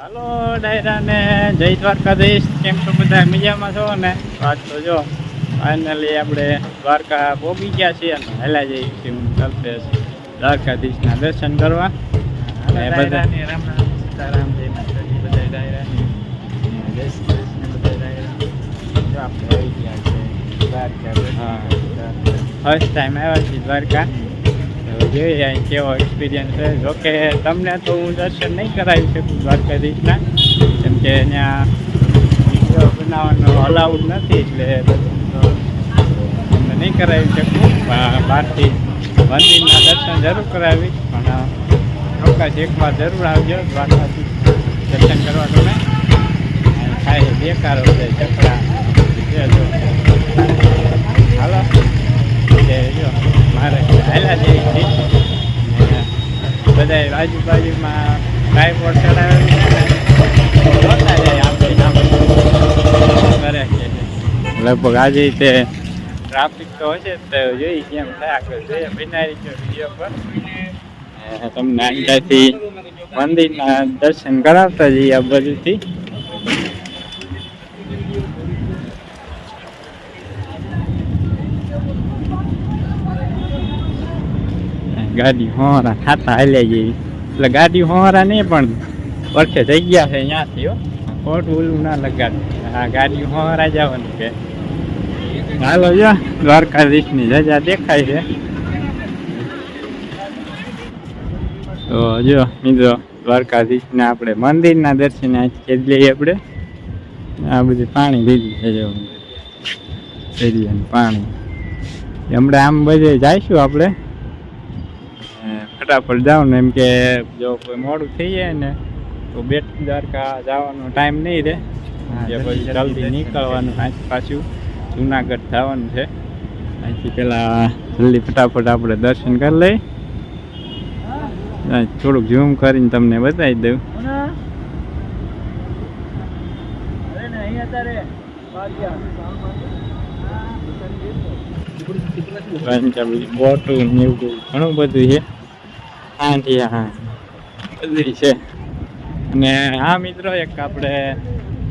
હાલો ડાયરા ને જય દ્વારકાધીશ. કેમ છો બધા? મજામાં છો? ને વાત તો જો ફાઇનલી આપણે દ્વારકા પહોંચી ગયા છીએ અને હેલા જઈએ છીએ હું કલ્પેશ દ્વારકાધીશના દર્શન કરવા. અને બધા ફર્સ્ટ ટાઈમ આવ્યા છીએ દ્વારકા. જોઈએ અહીં કેવો એક્સપિરિયન્સ છે. જોકે તમને તો હું દર્શન નહીં કરાવી શકું દ્વારકાધીશના કેમ કે ત્યાં વીડિયો બનાવવાનો અલાઉડ નથી એટલે તમને નહીં કરાવી શકું. બહારથી મંદિરના દર્શન જરૂર કરાવી પણ ચોક્કસ એકવાર જરૂર આવજો દ્વારકાથી. દર્શન કરવા તમે. ખાય બેકારો છે ચકડા જો, મારે હાલા જેવી છે. બધા આજુબાજુમાં ટ્રાયપોડ છે. જાય છે. લગભગ આજે તે ટ્રાફિક તો હશે તો જોઈ કેમ થાય આગળ. જોઈએ બનાવી છે વીડિયો પર. તમને અહીંયાથી મંદિરના દર્શન કરાવતા જઈએ આ બાજુથી. ગાડી હોરા ખાતા હાલ્યા જઈએ એટલે ગાડી હોરા નહીં, પણ વર્ષે થઈ ગયા છે અહીંયાથી હો. ખોટું ઓલું ના લગાડ. આ ગાડી હોરા જવાનું કે હાલો જો દ્વારકાધીશની જજા દેખાય છે. તો જો, મિત્રો, દ્વારકાધીશને આપણે મંદિરના દર્શન ખેદ લઈએ આપણે. આ બધું પાણી લીધું છે જો પાણી. હમણાં આમ બધે જઈશું આપણે. ફટાફટ જાઓ ને એમ કે જો કોઈ મોડું થઈ જાય ને તો બેટ દ્વારકા જવાનો ટાઈમ નહીં રહે. જે પછી જલ્દી નીકળવાનું પાછું જુનાગઢ થવાનું છે. અહીંથી પેલા જલ્દી ફટાફટ આપણે દર્શન કરી લઈ થોડુંક ઝૂમ કરીને તમને બતાવી દઉં. બોટું ને એવું ઘણું બધું છે. હાંડી હા. બધી છે. અને હા મિત્રો એક આપણે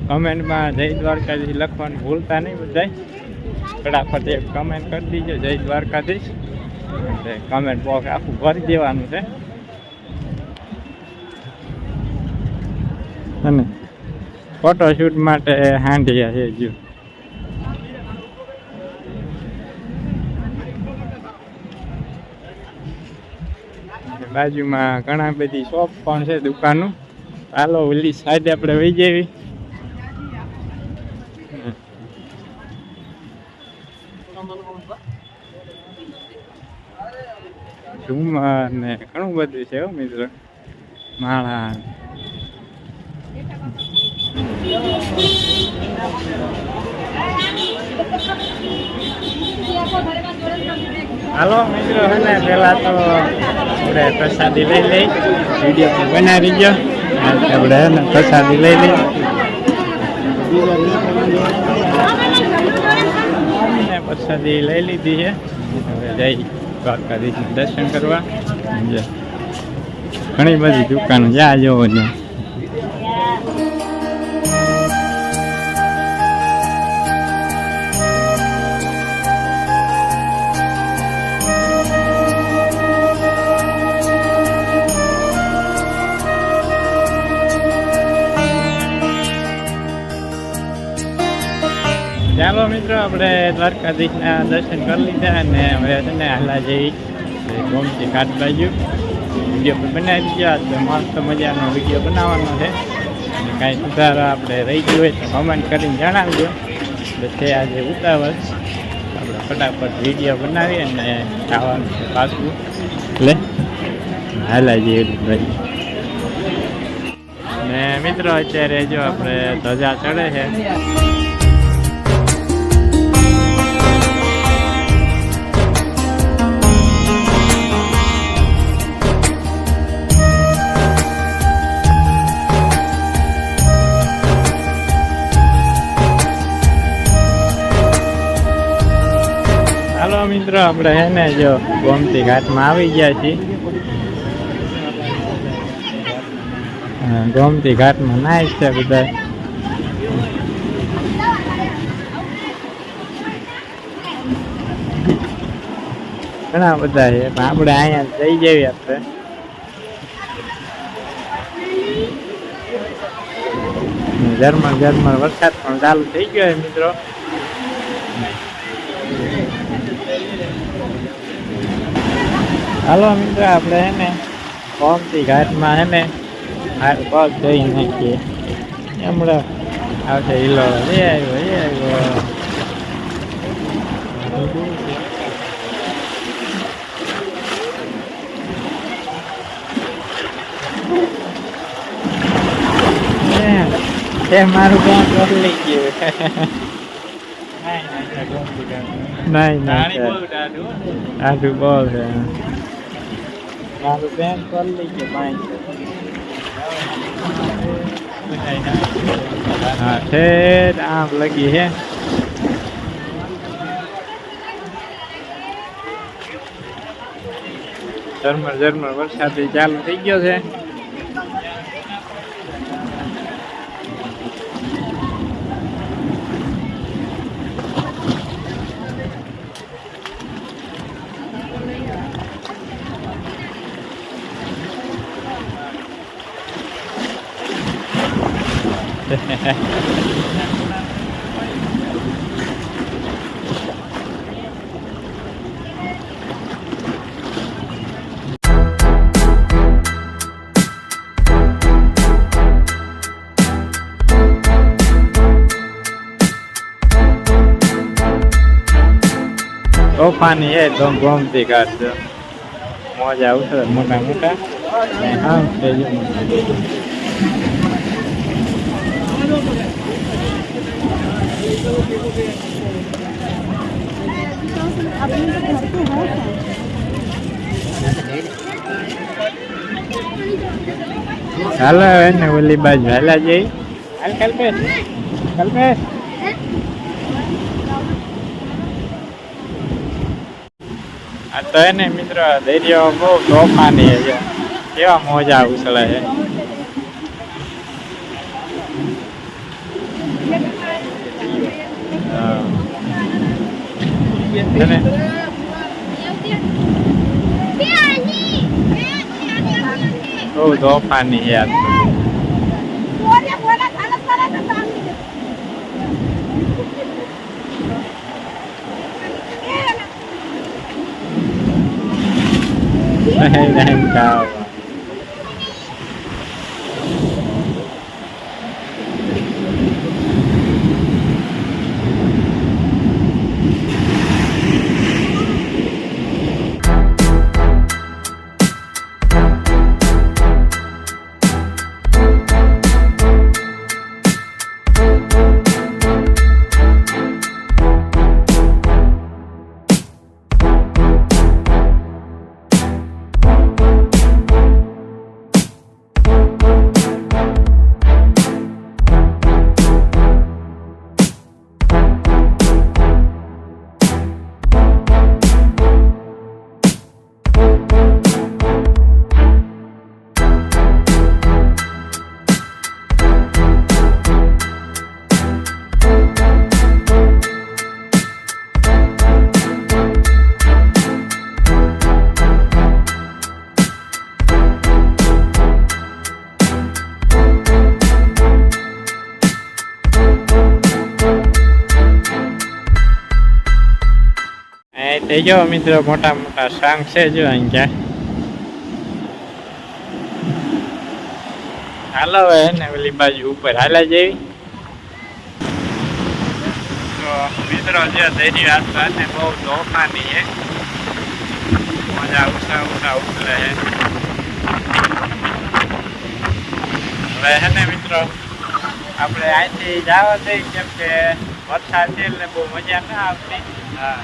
કમેન્ટમાં જય દ્વારકાધીશ લખવાનું ભૂલતા નહીં બધાય. ફટાફટ એક કમેન્ટ કરી દીજો જય દ્વારકાધીશ. એટલે કમેન્ટ બોક્સ આખું ભરી દેવાનું છે. અને ફોટોશૂટ માટે હાંડિયા છે જો બાજુમાં ઘણા બધી શોપ પણ છે દુકાનો. ચાલો ઓલી સાઈડ આપણે વહી જવી ઝુમર ને ઘણું બધું છે મિત્ર. માળા. હાલો, મિત્રો, હે ને, પેલા તો આપણે પ્રસાદી લઈ લઈ વીડિયો બનાવી ગયો. આપણે પ્રસાદી લઈ લઈ. પ્રસાદી લઈ લીધી છે. હવે જઈ દ્વારકાધીશ દર્શન કરવા. ઘણી બધી દુકાનો જ્યાં જોવો ત્યાં ચાલો મિત્રો, આપણે દ્વારકાધીશના દર્શન કરી લીધા અને હવે છે હાલા જઈ ગોમતી ઘાટ બાજુ. વીડિયો પણ બનાવી દીધો. આજ મસ્ત મજાનો વીડિયો બનાવવાનો છે. અને કાંઈ સુધારો આપણે રહી ગયો હોય તો કમેન્ટ કરીને જણાવજો. છે આજે ઉતાવળ. આપણે ફટાફટ વીડિયો બનાવી અને ખાવાનું છે પાછું. એટલે હાલા જઈએ ભાઈ. ને મિત્રો, અત્યારે જો આપણે ધજા ચડે છે. મિત્રો, આપણે હે ને જો ગોમતી ઘાટમાં આવી ગયા છીએ. ગોમતી ઘાટમાં નાય છે બધા. ઘણા બધા છે, પણ આપણે અહીંયા જઈ જઈએ આપણે. ઝરમર ઝરમર વરસાદ પણ ચાલુ થઈ ગયો મિત્રો. હાલો મિત્રો, આપણે હે ને ગોમતી ઘાટમાં હે ને હાથ પગ ધોઈ નાખીએ. હમણાં આવશે હિલો એ આવ્યો એ આવ્યો. કામ કરી લઈ ગયું. નહીં નહીં આટલું બોલ છે મારું બેન કરી લઈ ભાઈ હા ઠેઠ આમ લગી હે ઝરમર ઝરમર વરસાદ ચાલુ થઈ ગયો છે તોફાની હે તો ગોમતી કાઢજો મોજા આવશે મોટા મોટા ને હા તે જો. હાલો એને ઓલી બાજુ હાલા જઈ. હાલ કલ્પેશ કલ્પેશ. આ તો એને મિત્રો દરિયો બહુ તોફાની છે. કેવા મોજા ઉછળે છે. હા. અને બહુ તોફાની છે આ તો. નહીં નહીં એ જો મિત્રો મોટા મોટા સાંગ છે જો અહીં ક્યાં હાલો હવે ને ઓલી બાજુ ઉપર હાલા જેવી. તો મિત્રો જે તેની આસપાસ ને બહુ તોફાની છે. મજા ઉછા ઉછા ઉછળે છે. હવે હે ને મિત્રો, આપણે અહીંથી જવા દઈ કેમ કે વરસાદ છે એટલે બહુ મજા ના આવતી. હા.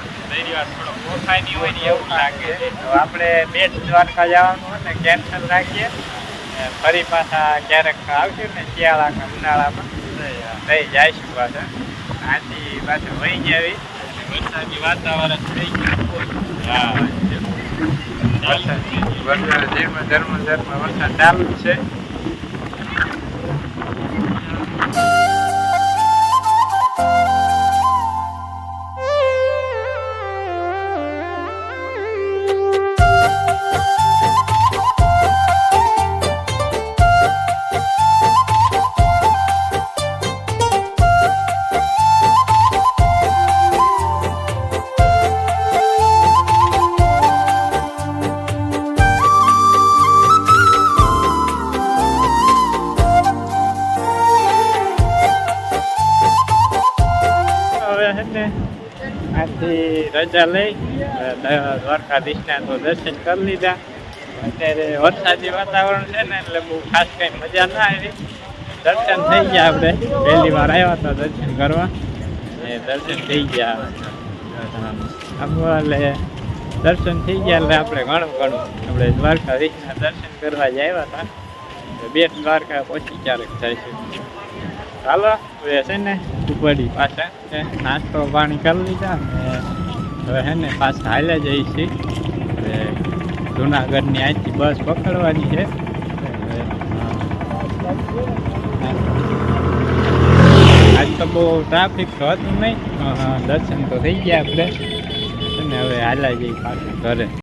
આપણે બે દ્વારકા જવાનું હોય ને કેન્સલ રાખીએ ફરી પાછા ક્યારેક આવશે ને શિયાળા ઉનાળામાં. થઈ જઈશું પાછા આથી પાછું વહી જાવી વરસાદી વાતાવરણ થઈ ગયું હા વરસાદ વરસાદ ધર્મ ધર્મ વરસાદ ચાલુ છે રજા લઈ દ્વારકાધીશના તો દર્શન કરી લીધા. અત્યારે વરસાદી વાતાવરણ છે ને, એટલે બહુ ખાસ કંઈ મજા ના આવી. દર્શન થઈ ગયા આપણે. પહેલી વાર આવ્યા હતા દર્શન કરવા. એ દર્શન થઈ ગયા. આપણે દર્શન થઈ ગયા એટલે આપણે ઘણું ઘણું. આપણે દ્વારકાધીશના દર્શન કરવા જ આવ્યા હતા. બે દ્વારકા પછી ક્યારેક છે. ચાલો છે ને, ઉપડી પાછા નાસ્તો પાણી કરી લીધા ને હવે હે ને પાછા હાલ્યા જઈએ છીએ જુનાગઢની આજથી બસ પકડવાની છે. આજ તો બહુ ટ્રાફિક તો હતું નહીં. દર્શન તો થઈ ગયા આપણે. અને હવે હાલ્યા જઈએ પાછું ઘરે.